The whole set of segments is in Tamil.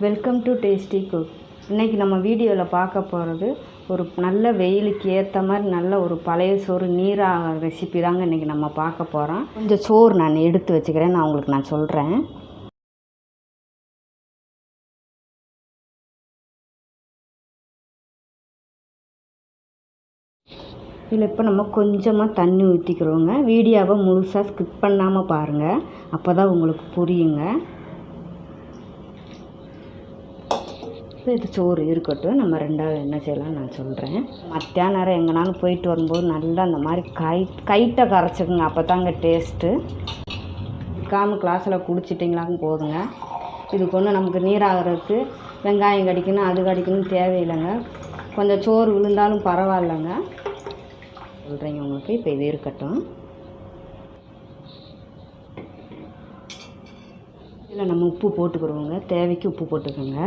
வெல்கம் டு டேஸ்டி குக் இன்றைக்கி நம்ம வீடியோவில் பார்க்க போகிறது ஒரு நல்ல வெயிலுக்கு ஏற்ற மாதிரி நல்ல ஒரு பழைய சோறு நீராக ரெசிபி தாங்க இன்றைக்கி நம்ம பார்க்க போகிறோம் கொஞ்சம் சோறு நான் எடுத்து வச்சுக்கிறேன் நான் உங்களுக்கு நான் சொல்கிறேன் இதில் இப்போ நம்ம கொஞ்சமாக தண்ணி ஊற்றிக்கிறோங்க வீடியோவை முழுசாக ஸ்கிப் பண்ணாமல் பாருங்கள் அப்போ தான் உங்களுக்கு புரியுங்க இப்போ இது சோறு இருக்கட்டும். நம்ம ரெண்டாவது என்ன செய்யலாம் நான் சொல்கிறேன் மத்தியான நேரம் எங்கேனாலும் போயிட்டு வரும்போது நல்லா அந்த மாதிரி கை கைட்டை கரைச்சிக்குங்க. அப்போ தாங்க டேஸ்ட்டு காம கிளாஸில் குடிச்சிட்டிங்களாங்க போதுங்க. இதுக்கு ஒன்று நமக்கு நீராகிறதுக்கு வெங்காயம் கடிக்கணும் அது கடிக்கணும் தேவையில்லைங்க. கொஞ்சம் சோறு விழுந்தாலும் பரவாயில்லைங்க. சொல்கிறீங்க உங்களுக்கு. இப்போ இது இருக்கட்டும். இதில் நம்ம உப்பு போட்டுக்கிறோங்க. தேவைக்கு உப்பு போட்டுக்கோங்க.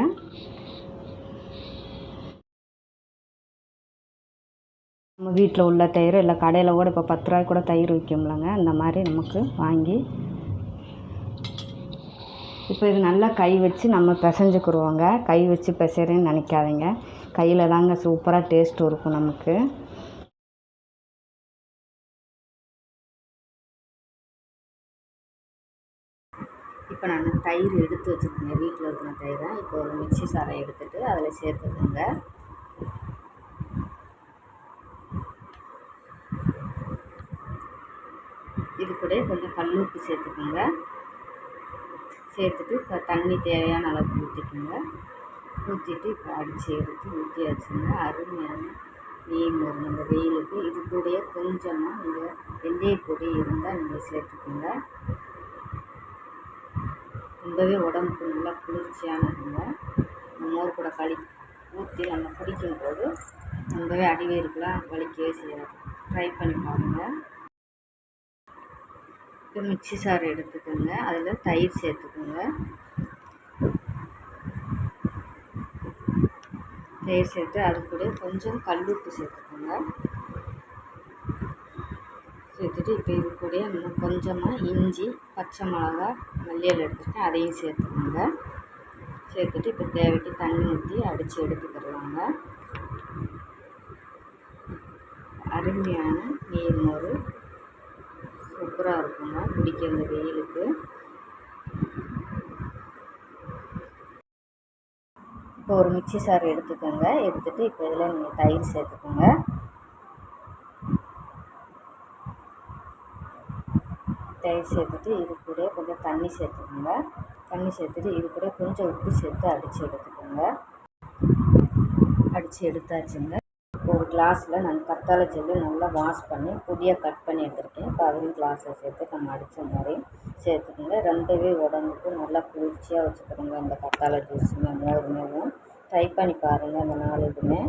நம்ம வீட்டில் உள்ள தயிர் இல்லை கடையில் கூட இப்போ பத்து ரூபாய்க்கு கூட தயிர் விற்கும்லங்க அந்த மாதிரி நமக்கு வாங்கி இப்போ இது நல்லா கை வச்சு நம்ம பிசைஞ்சுக்குருவோங்க. கை வச்சு பிசைறேன்னு நினைக்காதீங்க. கையில் தாங்க சூப்பராக டேஸ்ட் இருக்கும் நமக்கு. இப்போ நான் தயிர் எடுத்து வச்சுருக்கேங்க வீட்டில் இருக்கிற தயிரை. இப்போ ஒரு மிக்சி சாரை எடுத்துகிட்டு அதில் சேர்த்துக்கோங்க. இது கூட கொஞ்சம் கல் உப்பு சேர்த்துக்கோங்க. சேர்த்துட்டு இப்போ தண்ணி தேவையான அளவுக்கு ஊற்றிக்கோங்க ஊற்றிட்டு இப்போ அடித்து எடுத்து ஊற்றி வச்சுங்க. அருமையான மீன் வரும் இந்த வெயிலுக்கு இது கூடயே கொஞ்சமாக நீங்கள் வெந்தயப்பொடி இருந்தால் நீங்கள் சேர்த்துக்கோங்க. ரொம்பவே உடம்புக்கு நல்லா குளிர்ச்சியானதுங்க மோர் கூட களி ஊற்றி நம்ம குடிக்கும்போது ரொம்பவே அடிவேருக்கெலாம் வலிக்கவே செய்யாது. ட்ரை பண்ணி பாருங்கள் இப்போ மிக்சி சாறு எடுத்துக்கோங்க. அதில் தயிர் சேர்த்துக்கோங்க. தயிர் சேர்த்து அது கூட கொஞ்சம் கல்லுப்பு சேர்த்துக்கோங்க. சேர்த்துட்டு இப்போ இது கூட இன்னும் கொஞ்சமாக இஞ்சி பச்சை மிளகா மல்லியல் எடுத்துருக்கேன் அதையும் சேர்த்துக்கோங்க. சேர்த்துட்டு இப்போ தேவைக்கு தண்ணி ஊற்றி அடித்து எடுத்துக்கிடுவாங்க அருமையான நீர் மோர் சூப்பராக இருக்குங்க. குடிக்க இந்த வெயிலுக்கு. இப்போ ஒரு மிக்சி சாறு எடுத்துக்கோங்க. எடுத்துகிட்டு இப்போ இதில் நீங்கள் தயிர் சேர்த்துக்கோங்க. தயிர் சேர்த்துட்டு இது கூட கொஞ்சம் தண்ணி சேர்த்துக்கோங்க. தண்ணி சேர்த்துட்டு இது கூட கொஞ்சம் உப்பு சேர்த்து அடித்து எடுத்துக்கோங்க. அடித்து எடுத்தாச்சுங்க. ஒரு கிளாஸில் நான் கத்தாழை ஜெல்லு நல்லா வாஷ் பண்ணி புதிய கட் பண்ணி எடுத்துருக்கேன். இப்போ அதையும் கிளாஸை சேர்த்து நம்ம அடித்த மாதிரி சேர்த்துக்கோங்க. ரெண்டவே உடம்புக்கு நல்லா குளிர்ச்சியாக வச்சுக்கிறோங்க இந்த கத்தாழை ஜூஸுமே மோருமேவும் ட்ரை பண்ணி பாருங்கள் அந்த நாலு இதுவுமே